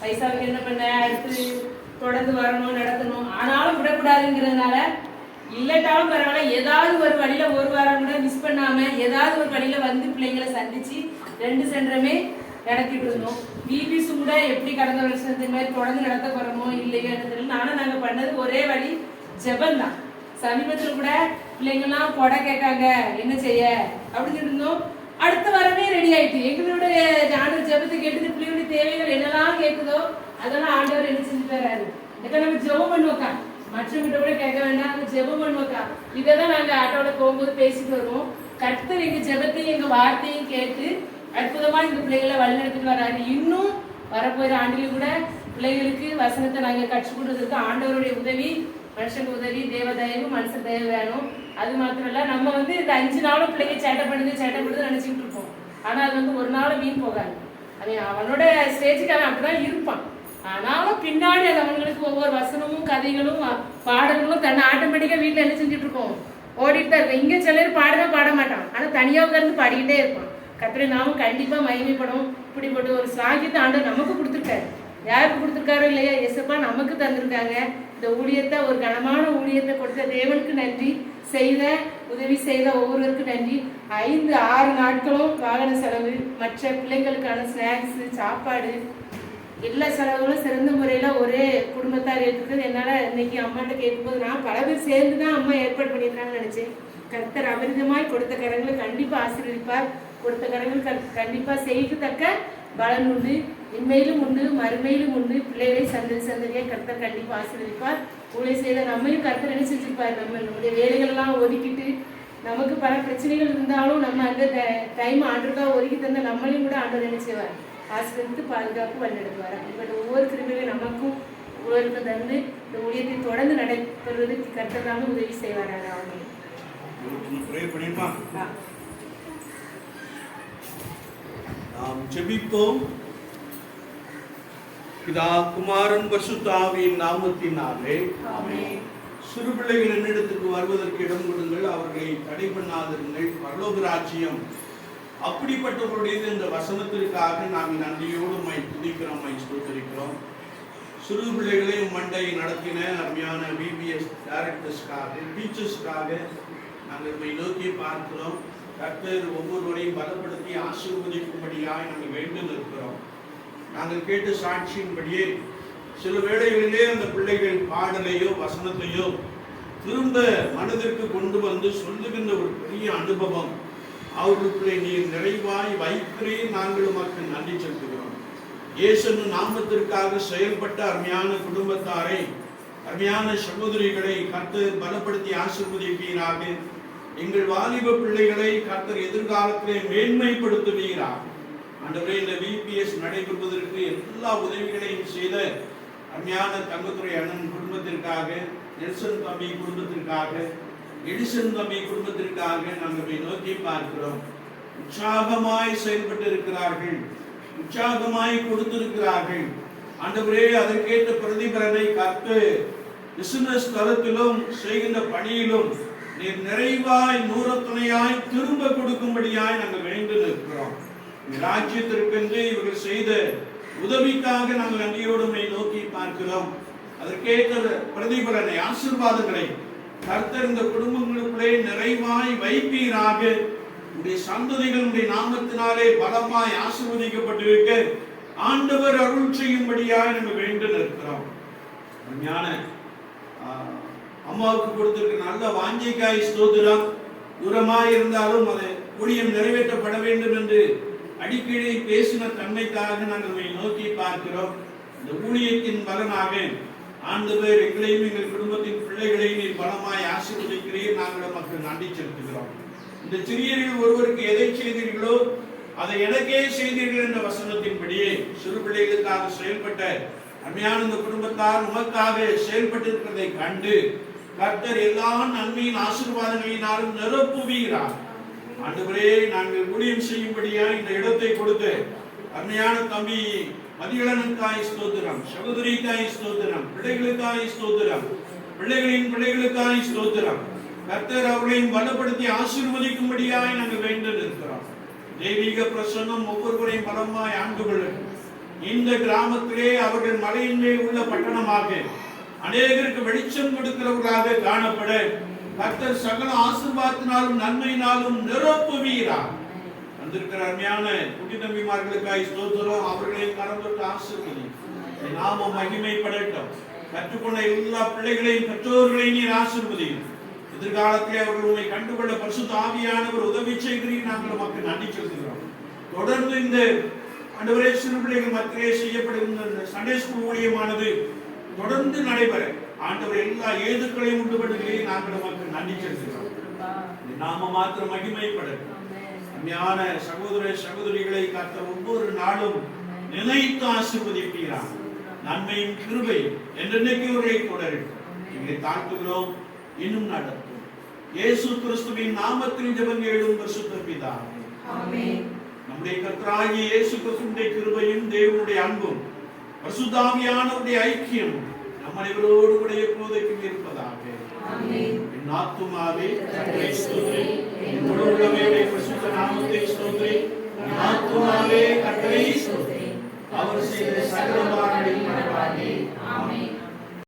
பைசாவுக்கு என்ன பண்ண? அடுத்து தொடர்ந்து வரணும் நடத்தணும். ஆனாலும் விடக்கூடாதுங்கிறதுனால இல்லட்டாலும் பரவாயில்ல. ஏதாவது ஒரு வழியில ஒரு வாரம் கூட மிஸ் பண்ணாம ஏதாவது ஒரு வழியில வந்து பிள்ளைங்களை சந்திச்சு ரெண்டு சென்டருமே நடத்திட்டு இருந்தோம். பிபிசு கூட எப்படி கடந்த வருஷம் இந்த மாதிரி தொடர்ந்து நடத்த போறோமோ இல்லையோ தெரியல. ஆனா நாங்க பண்ணது ஒரே வழி ஜெபம் தான் சமீபத்தில் கூட பிள்ளைங்கள்லாம் கொடை கேட்காங்க என்ன செய்ய? அப்படின்னு இருந்தோம். அடுத்த வாரமே ரெடி ஆயிட்டு. எங்களுடைய ஆண்டவர் ஜெபத்தை கேட்டு பிள்ளைகளுடைய தேவைகள் என்னெல்லாம் கேட்குதோ அதெல்லாம் ஆண்டவர் என்ன செஞ்சு தராரு இதுக்கு நம்ம ஜெபம் பண்ணுவோக்கா மற்றவங்கிட்ட கூட கேட்க வேண்டாம். நம்ம ஜெபம் பண்ணுவோக்கா இதை தான் நாங்கள் ஆட்டோட போகும்போது பேசிட்டு வருவோம். கர்த்தர் எங்க ஜெபத்தையும் எங்க வார்த்தையும் கேட்டு அற்புதமா இந்த பிள்ளைகளை வழிநடத்திட்டு வராரு. இன்னும் வரப்போகிற ஆண்டிலும் கூட பிள்ளைகளுக்கு வசனத்தை நாங்க கற்றுக் கொடுத்ததுக்கு ஆண்டவருடைய உதவி மனுஷனுக்கு உதவி தேவ மனசு மனுஷ தயவு வேணும். அது மாத்திரம் இல்ல நம்ம வந்து இந்த அஞ்சு நாளும் பிள்ளைங்க சேட்டை பண்ணுது சேட்டை பண்ணுது நினைச்சிட்டு இருப்போம். ஆனா அது வந்து ஒரு நாளும் வீண் போகாது. அவன் அவனோட ஸ்டேஜுக்கு அவன் அப்படிதான் இருப்பான். ஆனாலும் பின்னாடி அது அவங்களுக்கு ஒவ்வொரு வசனமும் கதைகளும் பாடல்களும் தன்னை ஆட்டோமேட்டிக்கா வீட்டுல என்ன செஞ்சுட்டு இருக்கோம்? ஓடிட்டு தான் இருக்கும். இங்க சிலர் பாடவே பாட மாட்டான் ஆனா தனியா உட்கார்ந்து பாடிக்கிட்டே இருப்பான். கத்திரி நாமும் கண்டிப்பா மகிமைப்படும் இப்படிப்பட்ட ஒரு சாகியத்தை ஆண்டு நமக்கு கொடுத்துருக்காரு. யாருக்கு கொடுத்துருக்காரோ இல்லையா? எசப்பா நமக்கு தந்திருக்காங்க. இந்த ஊழியத்தை ஒரு கனமான ஊழியத்தை கொடுத்த தேவனுக்கு நன்றி. செய்த உதவி செய்த ஒவ்வொருவருக்கும் நன்றி. ஐந்து ஆறு நாட்களும் வாகன செலவு மற்ற பிள்ளைங்களுக்கான ஸ்நாக்ஸு சாப்பாடு எல்லா செலவுகளும் சிறந்த முறையில் ஒரே குடும்பத்தார் ஏற்றுக்கிறது. என்னால் இன்னைக்கு அம்மாட்ட கேட்கும்போது நான் பல பேர் சேர்ந்து தான் அம்மா ஏற்பாடு பண்ணியிருக்காங்கன்னு நினச்சேன். கர்த்தர் அமிர்தமாய் கொடுத்த கரங்களை கண்டிப்பாக ஆசீர்வதிப்பார். கொடுத்த கரங்கள் கண்டிப்பாக செய்யத்தக்க பலன் உண்டு இன்மையிலும் உண்டு மறுமையிலும் உண்டு பிள்ளைகளை சந்ததி சந்ததியாக கர்த்தர் கண்டிப்பாக ஆசீர்வதிப்பார் ஊழிய செய்த நம்மையும் கர்த்தர் என்ன செஞ்சிருப்பார்? நம்ம நம்முடைய வேலைகள்லாம் ஒதுக்கிட்டு நமக்கு பல பிரச்சனைகள் இருந்தாலும் நம்ம அந்த டைம் ஆண்டுக்காக ஒதுக்கி தந்த நம்மளையும் கூட ஆண்டவர் என்ன செய்வார்? ஆசிரியத்து பாதுகாப்பு வழிநடத்துவார். அப்படிப்பட்ட ஒவ்வொரு கிருமிகளும் நமக்கும் ஒவ்வொருக்கும் தந்து இந்த ஊழியத்தை தொடர்ந்து நடைபெறுவதற்கு கர்த்தர் உதவி செய்வாராக. அவங்க ஜெபிப்போம். பிதா குமாரன் பசுத்தாவியின் நாமத்தினாலே சிறு பிள்ளைகள் என்னிடத்துக்கு வருவதற்கு இடம் கொடுங்கள். அவர்களை தடை பண்ணாதிருங்கள். பரலோக ராஜ்யம் அப்படிப்பட்டவர்களுடையது இந்த வசனத்திற்காக நாங்கள் நன்றியோடு மை துதிக்கிறோம் மை ஸ்தோத்தரிக்கிறோம். சிறு பிள்ளைகளை மண்டை நடத்தின அருமையான பிபிஎஸ் டைரக்டர்ஸ்க்காக டீச்சர்ஸ்க்காக நாங்கள் உண்மை நோக்கி பார்க்கிறோம். கர்த்தர் ஒவ்வொருவரையும் பலப்படுத்தி ஆசீர்வதிக்கும்படியாய் நாங்கள் வேண்டும் இருக்கிறோம். நாங்கள் கேட்டு சாட்சியின்படியே சில வேளைகளிலே அந்த பிள்ளைகள் பாடலையோ வசனத்தையோ திரும்ப மனதிற்கு கொண்டு வந்து சொல்லுகின்ற ஒரு பெரிய அனுபவம். அவர்களுக்குள்ளே நீர் நிறைவாய் வைக்கிறேன் நாங்கள் உமக்கு நன்றி செலுத்துகிறோம். இயேசு நாமத்திற்காக செயல்பட்ட அருமையான குடும்பத்தாரை அருமையான சகோதரிகளை கத்து பலப்படுத்தி ஆசிர்வதிப்பீராக. எங்கள் வாலிப பிள்ளைகளை கர்த்தர் எதிர்காலத்திலே மேன்மைப்படுத்துவீராக ஆண்டவரே இந்த விபிஎஸ் நடைபெறுவதற்கு எல்லா உதவிகளையும் செய்த அருமையான தங்கத்துறை அண்ணன் குடும்பத்திற்காக நெல்சன் தம்பி குடும்பத்திற்காக எடிசன் தம்பி குடும்பத்திற்காக நாங்கள் நோக்கி பார்க்கிறோம். உற்சாகமாய் செயல்பட்டு இருக்கிறார்கள் உற்சாகமாய் கொடுத்திருக்கிறார்கள். ஆண்டவரே அதற்கேற்ற பிரதிபலனை கற்று பிசினஸ் தளத்திலும் செய்கின்ற பணியிலும் நீர் நிறைவாய் நூறத்துணையாய் திரும்ப கொடுக்கும்படியாய் நாங்கள் வேண்டு நிற்கிறோம் ராஜ்யத்திற்கென்று இவர்கள் செய்த உதவிக்காக நாங்கள் நன்றியோடு நோக்கி பார்க்கிறோம். அதற்கேற்ற பிரதிபலனை ஆசீர்வாதங்களை கர்த்தர் இந்த குடும்பங்களுக்குள்ளே நிறைவாய் வைப்பீராக. உடைய சந்ததிகளுடைய நாமத்தினாலே பலமாய் ஆசிர்வதிக்கப்பட்டிருக்க ஆண்டவர் அருள் செய்யும்படியாய் நம்ம வேண்டு நிற்கிறோம் ஞான அம்மாவுக்கு கொடுத்திருக்க நல்ல வாஞ்சிக்காய் ஸ்தோத்திரம். தூரமாய் இருந்தாலும் அது ஊழியம் நிறைவேற்றப்பட வேண்டும் என்று அடிக்கடி பேசின தன்மைக்காக நாங்கள் உம்மை நோக்கி பார்க்கிறோம். இந்த ஊழியத்தின் பலனாக ஆண்டவர் எங்களையும் எங்கள் குடும்பத்தின் பிள்ளைகளையும் நீ பலமாய் ஆசீர்வதிக்கிறீர். நாங்கள் மக்கள் நன்றி செலுத்துகிறோம். இந்த சிறியர்கள் ஒருவருக்கு எதை செய்தீர்களோ அதை எனக்கே செய்தீர்கள் என்ற வசனத்தின்படியே சிறு பிள்ளைகளுக்காக செயல்பட்ட அருமையான இந்த குடும்பத்தார் உமக்காக செயல்பட்டிருக்கிறதை கண்டு கர்த்தர் எல்லா நன்மையின் ஆசீர்வாதங்களினாலும் நிரப்புவீரார் ஆண்டவரே நாங்கள் ஊழியம் செய்யும்படியா இந்த இடத்தை கொடுத்து அருமையான தம்பி மதியழனுக்காய் ஸ்தோத்திரம் சகோதரிக்காய் ஸ்தோத்திரம் பிள்ளைகளுக்காய் ஸ்தோத்திரம் பிள்ளைகளின் பிள்ளைகளுக்காய் ஸ்தோத்திரம். கர்த்தர் அவர்களையும் பலப்படுத்தி ஆசீர்வதிக்கும்படியாய் நாங்கள் வேண்டும் இருக்கிறோம் தெய்வீக பிரசன்னம் ஒவ்வொருவரையும் பலமாய் ஆண்டு கொள்ளட்டும் இந்த கிராமத்திலே அவர்கள் மலையின் மேல் உள்ள பட்டணமாக அநேகருக்கு வெளிச்சம் கொடுக்கிறவர்களாக காணப்பட கர்த்தர் சகல ஆசிர்வாதத்தினாலும் நன்மையினாலும் நிரப்புவீரார் வந்திருக்கிற அருமையான குட்டி தம்பிமார்களுக்காய் ஸ்தோத்திரம். அவர்களை கலந்துட்டு ஆசிர்வதி நாம மகிமைப்படட்டும். கற்றுக்கொண்ட எல்லா பிள்ளைகளையும் பெற்றோர்களையும் நீர் ஆசீர்வதியும் எதிர்காலத்திலே அவர்கள் உண்மை கண்டுகொள்ள பரிசுத்த ஆவியானவர் உதவி செய்கிறீர். நாங்கள் மக்கள் நன்றி செலுத்துகிறோம். தொடர்ந்து இந்த ஆண்டவரே சிறு பிள்ளைகள் மத்தியிலே செய்யப்படுகின்ற சண்டே ஸ்கூல் ஊழியமானது தொடர்ந்து நடைபெற. ஆண்டவர் எல்லா ஏதுக்களையும் உண்டு பண்ணுகிறீர். நாங்கள் உமக்கு நன்றி செலுத்துகிறோம். நாம மாத்திரம் மகிமைப்படட்டும். அருமையான சகோதர சகோதரிகளை கத்த ஒவ்வொரு நாளும் நினைத்து ஆசீர்வதிப்பீரான் நன்மையும் கிருபையும் என்றென்னைக்கு இவர்களை தொடரும் இங்கே தாழ்த்துகிறோம். இன்னும் நடத்தும் இயேசு கிறிஸ்துவின் நாமத்தில் ஜெபம் எழும் பரிசுத்த பிதாவே. நம்முடைய கர்த்தராகிய இயேசு கிறிஸ்துவின் கிருபையும் தேவனுடைய அன்பும் பரிசுத்தாவியானவருடைய ஐக்கியம் நம் அனைவரோடு கூட எப்போதைக்கும் இருப்பதாக. என் ஆத்துமாவே உம்முடைய பரிசுத்த நாமத்தை ஸ்தோத்திரி என் ஆத்துமாவே ஸ்தோத்திரி அவர் செய்த சகல மறவாதே ஆமென்.